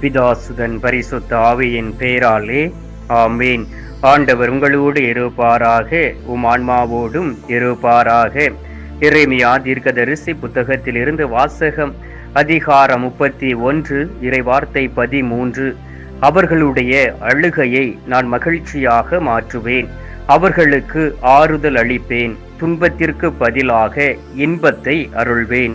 பிதாசுதன் பரிசுத்த ஆவியின் பெயராலே ஆமேன். ஆண்டவர் உங்களோடு இருப்பாராக உம் ஆன்மாவோடும் இருப்பாராக. இறைமியா தீர்க்கதரிசி புத்தகத்திலிருந்து வாசகம் அதிகாரம் முப்பத்தி ஒன்று இறைவார்த்தை பதிமூன்று. அவர்களுடைய அழுகையை நான் மகிழ்ச்சியாக மாற்றுவேன். அவர்களுக்கு ஆறுதல் அளிப்பேன். துன்பத்திற்கு பதிலாக இன்பத்தை அருள்வேன்.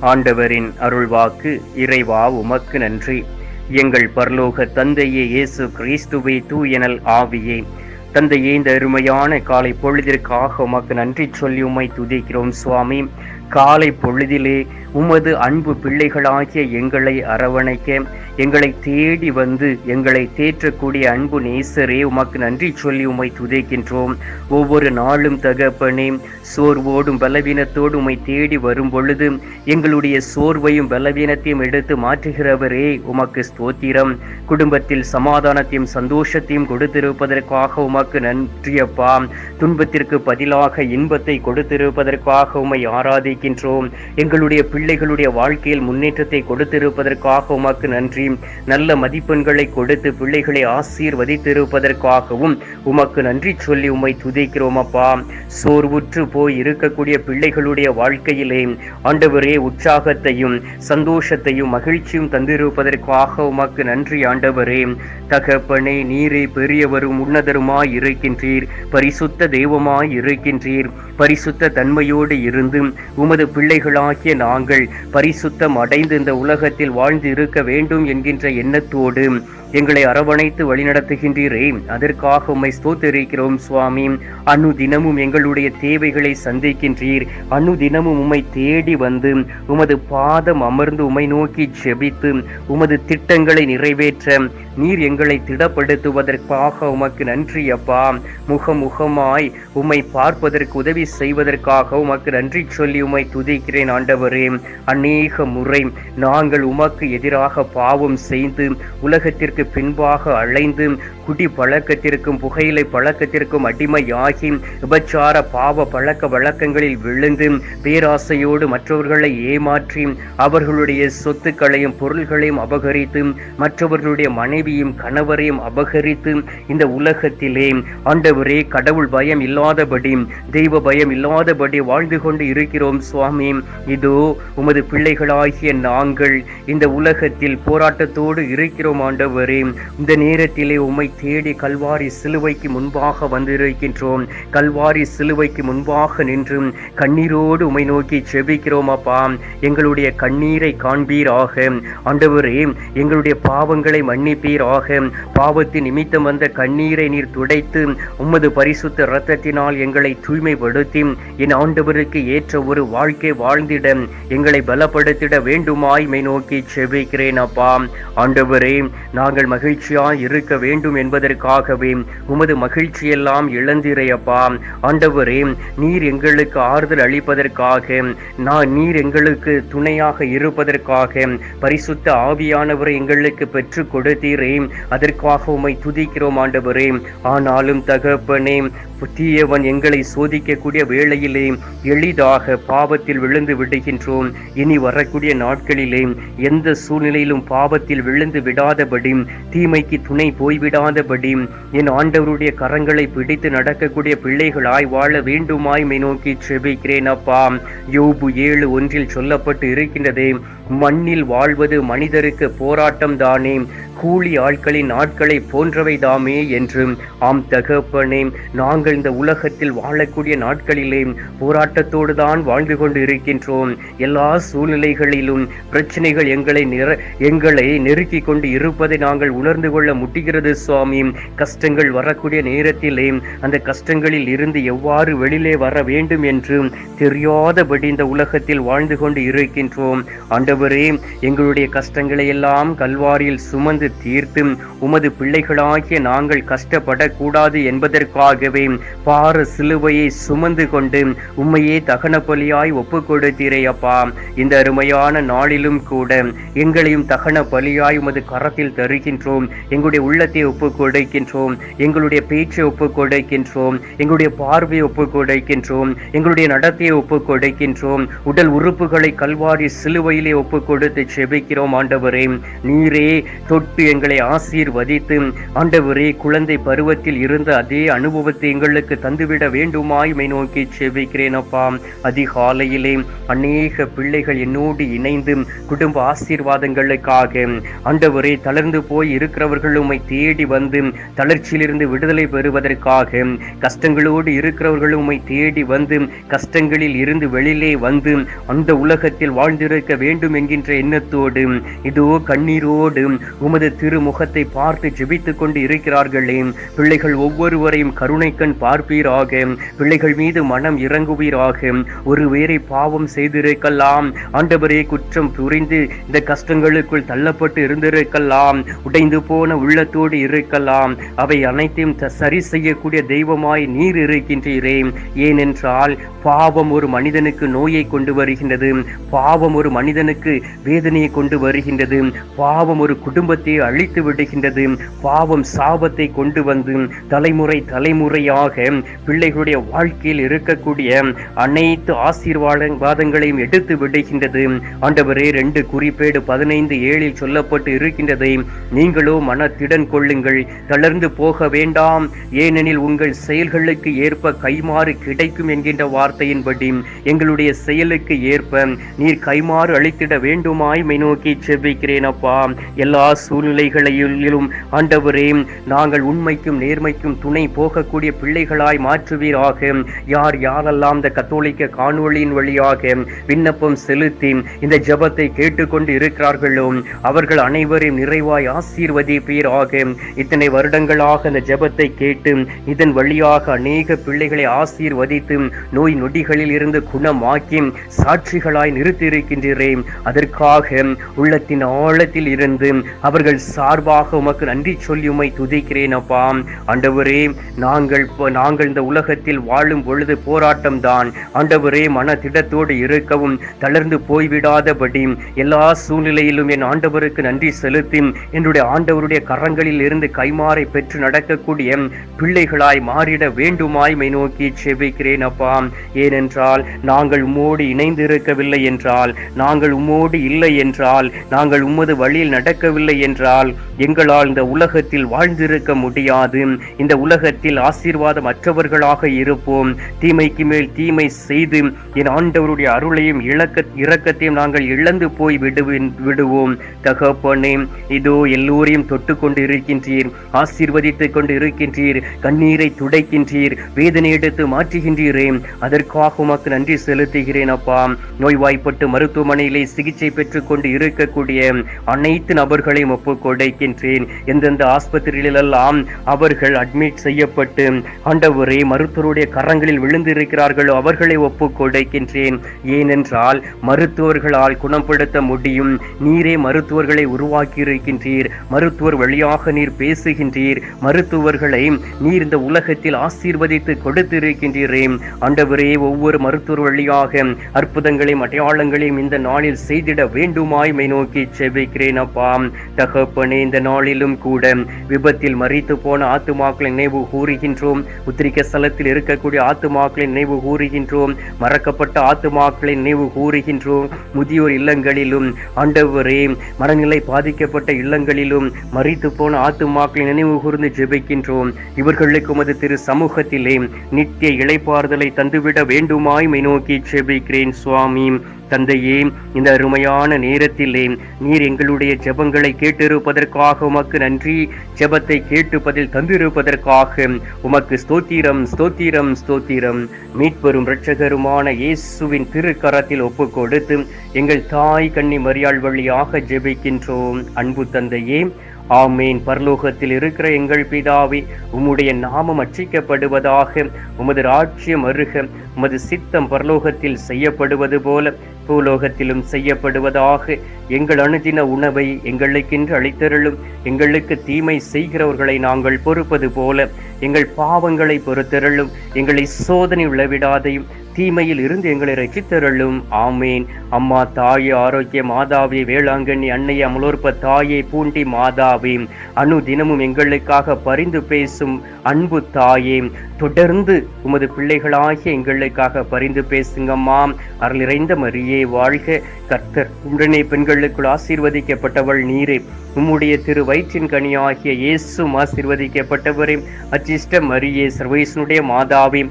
ஆண்டவரின் அருள்வாக்கு இறைவா உமக்கு நன்றி. எங்கள் பரலோக தந்தையே இயேசு கிறிஸ்துவை தூயனல் ஆவியே. தந்தையே இந்த அருமையான காலை பொழுதிற்காக உமக்கு நன்றி சொல்லி உம்மை துதிக்கிறோம் சுவாமி. காலை பொழுதிலே உமது அன்பு பிள்ளைகளாகிய எங்களை அரவணைக்க எங்களை தேடி வந்து எங்களை தேற்றக்கூடிய அன்பு நேசரே உமக்கு நன்றி சொல்லி உம்மை துதைக்கின்றோம். ஒவ்வொரு நாளும் தகப்பனே சோர்வோடும் பலவீனத்தோடு உமை தேடி வரும் பொழுது எங்களுடைய சோர்வையும் பலவீனத்தையும் எடுத்து மாற்றுகிறவரே உமக்கு ஸ்தோத்திரம். குடும்பத்தில் சமாதானத்தையும் சந்தோஷத்தையும் கொடுத்திருப்பதற்காக உமக்கு நன்றியப்பா துன்பத்திற்கு பதிலாக இன்பத்தை கொடுத்திருப்பதற்காக உமை ஆராதிக்கின்றோம். எங்களுடைய பிள்ளைகளுடைய வாழ்க்கையில் முன்னேற்றத்தை கொடுத்திருப்பதற்காக உமக்கு நன்றி நல்ல மதிப்பெண்களை கொடுத்து பிள்ளைகளை ஆசீர்வதித்திருப்பதற்காகவும் உமக்கு நன்றி சொல்லி உம்மை துதிக்கிறோம் அப்பா சோர்வுற்று போய் இருக்கக்கூடிய பிள்ளைகளுடைய வாழ்க்கையிலே ஆண்டவரே உற்சாகத்தையும் சந்தோஷத்தையும் மகிழ்ச்சியும் தந்திருப்பதற்காக உமக்கு நன்றி ஆண்டவரே. தகப்பனே நீரே பெரியவரும் உன்னதருமாய் இருக்கின்றீர். பரிசுத்த தெய்வமாய் இருக்கின்றீர். பரிசுத்த தன்மையோடு இருந்து உமது பிள்ளைகளாகிய நாங்கள் பரிசுத்தம் அடைந்து இந்த உலகத்தில் வாழ்ந்து இருக்க வேண்டும் என்கின்ற எண்ணத்தோடு எங்களை அரவணைத்து வழிநடத்துகின்றீரே. அதற்காக உம்மை ஸ்தோத்தரிக்கிறோம் சுவாமி. அனு தினமும் எங்களுடைய தேவைகளை சந்திக்கின்றீர். அனு தினமும் உம்மை தேடி வந்து உமது பாதம் அமர்ந்து உம்மை நோக்கி ஜெபித்து உமது திட்டங்களை நிறைவேற்ற நீர் எங்களை திடப்படுத்துவதற்காக உமக்கு நன்றி அப்பா. முகமுகமாய் உம்மை பார்ப்பதற்கு உதவி செய்வதற்காக உமக்கு நன்றி சொல்லி உம்மை துதிக்கிறேன் ஆண்டவரே. அநேக முறை நாங்கள் உமக்கு எதிராக பாவம் செய்து உலகத்திற்கு பின்பாக அலைந்து குடி பழக்கத்திற்கும் புகையிலை பழக்கத்திற்கும் அடிமையாகி விபச்சார பாவ பழக்க வழக்கங்களில் விழுந்து பேராசையோடு மற்றவர்களை ஏமாற்றி அவர்களுடைய சொத்துக்களையும் பொருள்களையும் அபகரித்து மற்றவர்களுடைய மனைவியும் கணவரையும் அபகரித்து இந்த உலகத்திலே ஆண்டவரே கடவுள் பயம் இல்லாதபடி தெய்வ பயம் இல்லாதபடி வாழ்ந்து கொண்டு இருக்கிறோம் சுவாமி. இதோ உமது பிள்ளைகளாகிய நாங்கள் இந்த உலகத்தில் போராட்டத்தோடு இருக்கிறோம் ஆண்டவர். ஆண்டவரே இந்த நேரத்திலே உம்மை தேடி கல்வாரி சிலுவைக்கு முன்பாக வந்திருக்கின்றோம். கல்வாரி சிலுவைக்கு முன்பாக நின்று கண்ணீரோடு உமை நோக்கி செபிக்கிறோம் அப்பா. எங்களுடைய கண்ணீரை காண்பீராக. ஆண்டவரே எங்களுடைய பாவங்களை மன்னிப்பீராக. பாவத்தின் நிமித்தம் வந்த கண்ணீரை நீர் துடைத்து உமது பரிசுத்த இரத்தத்தினால் எங்களை தூய்மைப்படுத்தி என் ஆண்டவருக்கு ஏற்ற ஒரு வாழ்க்கை வாழ்ந்திட எங்களை பலப்படுத்திட வேண்டுமாய் மை நோக்கி செபிக்கிறேன் அப்பா. ஆண்டவரே நான் நாங்கள் மகிழ்ச்சியாய் இருக்க வேண்டும் என்பதற்காகவே உமது மகிழ்ச்சியெல்லாம் இழந்திரையப்பா. ஆண்டவரே நீர் எங்களுக்கு ஆறுதல் அளிப்பதற்காக நான் நீர் எங்களுக்கு துணையாக இருப்பதற்காக பரிசுத்த ஆவியானவரை எங்களுக்கு பெற்று கொடுத்தீரே. அதற்காக உமை துதிக்கிறோம் ஆண்டவரே. ஆனாலும் தகப்பனே தீயவன் எங்களை சோதிக்கக்கூடிய வேளையிலே எளிதாக பாவத்தில் விழுந்து விடுகின்றோம். இனி வரக்கூடிய நாட்களிலே எந்த சூழ்நிலையிலும் பாவத்தில் விழுந்து விடாதபடி தீமைக்கு துணை போய்விடாதபடி என் ஆண்டவருடைய கரங்களை பிடித்து நடக்கக்கூடிய பிள்ளைகளாய் வாழ வேண்டுமாய் நோக்கி செபிக்கிறேன் அப்பா. யோபு ஏழு ஒன்றில் சொல்லப்பட்டு இருக்கின்றதே மண்ணில் வாழ்வது மனிதருக்கு போராட்டம் தானே கூலி ஆட்களின் ஆட்களை போன்றவை தாமே என்று. ஆம் தகப்பனே நாங்கள் இந்த உலகத்தில் வாழக்கூடிய நாட்களிலே போராட்டத்தோடு தான் வாழ்ந்து கொண்டு இருக்கின்றோம் எல்லா சூழ்நிலைகளிலும் பிரச்சனைகள் எங்களை நிற எங்களை நெருக்கி கொண்டு இருப்பதை நாங்கள் உணர்ந்து கொள்ள முட்டுகிறது சுவாமி. கஷ்டங்கள் வரக்கூடிய நேரத்திலே அந்த கஷ்டங்களில் இருந்து எவ்வாறு வெளியிலே வர வேண்டும் என்று தெரியாதபடி இந்த உலகத்தில் வாழ்ந்து கொண்டு இருக்கின்றோம். ஆண்டவரே எங்களுடைய கஷ்டங்களை எல்லாம் கல்வாரியில் சுமந்து தீர்த்து உமது பிள்ளைகளாகிய நாங்கள் கஷ்டப்பட விடக்கூடாது என்பதற்காகவே பார சிலுவையை சுமந்து கொண்டு உம்மையே தகன பலியாய் ஒப்பு கொடுத்தீரே அப்பா. இந்த அருமையான நாளிலும் கூட எங்களையும் தகன பலியாய் உமது கரத்தில் தருகின்றோம். எங்களுடைய உள்ளத்தை ஒப்பு கொடுக்கின்றோம் எங்களுடைய பேச்சை ஒப்பு கொடுக்கின்றோம் எங்களுடைய பார்வையை ஒப்பு கொடுக்கின்றோம் எங்களுடைய நடத்தையை ஒப்பு கொடுக்கின்றோம் உடல் உறுப்புகளை கல்வாரி சிலுவையிலே ஒப்பு கொடுத்து செபிக்கிறோம் ஆண்டவரே. நீரே தொட்டு எங்களை ஆசீர்வதித்து ஆண்டவரே குழந்தை பருவ அனுபவத்தில் இருந்த அதே அனுபவத்தை எங்களுக்கு தந்துவிட வேண்டுமாய் மை நோக்கி செபிக்கிறேன் அப்பா. அதிகாலையிலே அநேக பிள்ளைகள் என்னோடு இணைந்து குடும்ப ஆசீர்வாதங்களுக்காக ஆண்டவரே தளர்ந்து போய் இருக்கிறவர்கள் உம்மை தேடி வந்து தளர்ச்சியிலிருந்து விடுதலை பெறுவதற்காக கஷ்டங்களோடு இருக்கிறவர்கள் உம்மை தேடி வந்து கஷ்டங்களில் இருந்து வெளியிலே வந்து அந்த உலகத்தில் வாழ்ந்திருக்க வேண்டும் என்கின்ற எண்ணத்தோடு இதோ கண்ணீரோடு உமது திருமுகத்தை பார்த்து ஜெபித்துக் கொண்டு இருக்கிறார்களே. பிள்ளைகள் ஒவ்வொருவரையும் கருணை கண் பார்ப்பீராக. பிள்ளைகள் மீது மனம் இறங்குவீராக. ஒருவேரை பாவம் செய்திருக்கலாம். ஆண்டவரே குற்றம் புரிந்து இந்த கஷ்டங்களுக்குள் தள்ளப்பட்டு இருந்திருக்கலாம். உடைந்து போன உள்ளத்தோடு இருக்கலாம். அவை அனைத்தையும் சரி செய்யக்கூடிய தெய்வமாய் நீர் இருக்கின்றீரே. ஏனென்றால் பாவம் ஒரு மனிதனுக்கு நோயை கொண்டு வருகின்றது. பாவம் ஒரு மனிதனுக்கு வேதனையை கொண்டு வருகின்றது. பாவம் ஒரு குடும்பத்தை அழித்து விடுகின்றது. பாவம் சாபத்தை கொண்டு வந்து தலைமுறை தலைமுறையாக பிள்ளைகளுடைய வாழ்க்கையில் இருக்கக்கூடிய அனைத்து ஆசீர்வாதங்களையும் எடுத்து விடுகின்றது. ஆண்டவரே ரெண்டு குறிப்பேடு பதினைந்து ஏழில் சொல்லப்பட்டு இருக்கின்றதை நீங்களோ மனத்திடன் கொள்ளுங்கள். தளர்ந்து போக வேண்டாம். ஏனெனில் உங்கள் செயல்களுக்கு ஏற்ப கைமாறு கிடைக்கும் என்கின்ற வார்த்தையின்படி எங்களுடைய செயலுக்கு ஏற்ப நீர் கைமாறு அளித்திட வேண்டுமாய் மை நோக்கி செவ்விக்கிறேன் அப்பா. எல்லா சூழ்நிலைகளிலும் ஆண்டவரே நாங்கள் உண்மைக்கும் நேர்மைக்கும் துணை போகக்கூடிய பிள்ளைகளாய் மாற்றுவீராக. யார் யாரெல்லாம் இந்த கத்தோலிக்க காணொளியின் வழியாக விண்ணப்பம் செலுத்தி இந்த ஜெபத்தை கேட்டுக்கொண்டு இருக்கிறார்களோ அவர்கள் அனைவரையும் நிறைவாய் ஆசீர்வதிப்பீராக. இத்தனை வருடங்களாக இந்த ஜபத்தை கேட்டு இதன் வழியாக அநேக பிள்ளைகளை ஆசீர்வதித்து நோய் நொடிகளில் இருந்து குணமாக்கி சாட்சிகளாய் நிறுத்தியிருக்கின்றேன் அதற்காக உள்ளத்தின் ஆழத்தில் இருந்து அவர்கள் சார்பாக உமக்கு நன்றி சொல்லி உமை துதிக்கிறேன் அப்பா. ஆண்டவரே நாங்கள் நாங்கள் இந்த உலகத்தில் வாழும் பொழுது போராட்டம் தான் ஆண்டவரே மன திடத்தோடு இருக்கவும் தளர்ந்து போய்விடாதபடி எல்லா சூழ்நிலையிலும் என் ஆண்டவருக்கு நன்றி செலுத்தி என்னுடைய ஆண்டவருடைய கரங்களில் இருந்து கைமாறை பெற்று நடக்கக்கூடிய பிள்ளைகளாய் மாறிட வேண்டுமாய் மை நோக்கி செவிக்கிறேன் அப்பா. ஏனென்றால் நாங்கள் உம்மோடு இணைந்து இருக்கவில்லை என்றால் நாங்கள் உம்மோடு இல்லை என்றால் நாங்கள் உமது வழியில் நடக்கவில்லை என்றால் எங்களால் இந்த உலகத்தில் வாழ்ந்திருக்க முடியாது. இந்த உலகத்தில் ஆசீர்வாதம் அற்றவர்களாக இருப்போம். தீமைக்கு மேல் தீமை செய்து என் ஆண்டவருடைய அருளையும் இழக்க இரக்கத்தையும் நாங்கள் இழந்து போய் விடுவின் விடுவோம். தகப்பனே இதோ எல்லோரையும் தொட்டு கொண்டு இருக்கின்றீர் ஆசீர்வதித்துக் கொண்டு இருக்கின்றீர் கண்ணீரை துடைக்கின்றீர். வேதனை எடுத்து மாற்றுகின்றீரே. அதற்காக உமக்கு நன்றி செலுத்துகிறேன் அப்பா. நோய்வாய்ப்பட்டு மருத்துவமனையிலே சிகிச்சை பெற்றுக்கொண்டு இருக்கக்கூடிய அனைத்து நபர்களையும் ஒப்புக் கொடுக்கின்றேன் எந்தெந்த ஆஸ்பத்திரிகளெல்லாம் அவர்கள் அட்மிட் செய்யப்பட்டு ஆண்டவரே மருத்துவருடைய கரங்களில் விழுந்திருக்கிறார்களோ அவர்களை ஒப்புக் கொடுக்கின்றேன். ஏனென்றால் மருத்துவர்களால் குணப்படுத்த முடியும். நீரே மருத்துவர்களை உருவாக்கி இருக்கின்றீர் மருத்துவர் வழியாக நீர் பேசுகின்றீர். மருத்துவர்களை நீர் இந்த உலகத்தில் ஆசீர்வதித்து கொடுத்திருக்கின்றீரே. ஆண்டவரே ஒவ்வொரு மருத்துவர் வழியாக அற்புதங்களையும் அடையாளங்களையும் இந்த நாளில் செய்திட வேண்டுமாய் மை நோக்கி செபிக்கிறேன் அப்பா. தகப்பனே இந்த நாளிலும் கூட விபத்தில் மறித்து போன ஆத்துமாக்களை நினைவு கூறுகின்றோம். உத்திரிக்க ஸ்தலத்தில் இருக்கக்கூடிய ஆத்துமாக்களை நினைவு கூறுகின்றோம். மறக்கப்பட்ட ஆத்துமாக்களை நினைவு கூறுகின்றோம். முதியோர் இல்லங்களிலும் ஆண்டவரே மனநிலை பாதிக்கப்பட்ட இல்லங்களிலும் மறித்து போன ஆத்துமாக்களை நினைவு கூர்ந்து ஜெபிக்கின்றோம். இவர்களுக்கு உமது திரு சமூகத்திலே நித்திய இழைப்பாறுதலை தந்துவிட வேண்டுமாய் நோக்கி ஜெபிக்கிறேன் சுவாமி. தந்தையே இந்த அருமையான நேரத்திலே நீர் எங்களுடைய ஜெபங்களை கேட்டிருப்பதற்காக உமக்கு நன்றி. ஜெபத்தை கேட்டு பதில் தந்திருப்பதற்காக உமக்கு ஸ்தோத்திரம் ஸ்தோத்திரம் ஸ்தோத்திரம். மீட்பெரும் இரட்சகருமான இயேசுவின் திருக்கரத்தில் ஒப்பு கொடுத்து எங்கள் தாய் கண்ணி மரியாள் வழியாக ஜெபிக்கின்றோம். அன்பு தந்தையே ஆமேன். பரலோகத்தில் இருக்கிற எங்கள் பிதாவே உம்முடைய நாமம் அச்சிக்கப்படுவதாக உமது ராஜ்யம் அருக உமது சித்தம் பரலோகத்தில் செய்யப்படுவது போல பூலோகத்திலும் செய்யப்படுவதாக எங்கள் அணுதின உணவை எங்களுக்கென்று அளித்தருளும். எங்களுக்கு தீமை செய்கிறவர்களை நாங்கள் பொறுப்பது போல எங்கள் பாவங்களை பொறுத்தருளும். எங்களை சோதனை உளவிடாதையும் தீமையில் இருந்து எங்களை ரசித்தருளும் ஆமேன். அம்மா தாயே ஆரோக்கிய மாதாவே வேளாங்கண்ணி அன்னை அமலோற்ப தாயே பூண்டி மாதாவே அணு தினமும் எங்களுக்காக பரிந்து பேசும் அன்பு தாயே தொடர்ந்து உமது பிள்ளைகளாகிய எங்களுக்காக பரிந்து பேசுங்கம்மா. அருள் நிறைந்த மரியே வாழ்க. கர்த்தர் உடனே பெண்களுக்குள் ஆசீர்வதிக்கப்பட்டவள் நீரே. உம்முடைய திரு வயிற்றின் கனியாகிய இயேசும் ஆசீர்வதிக்கப்பட்டவரே. அச்சிஷ்ட மரியே சர்வேசனுடைய மாதாவே.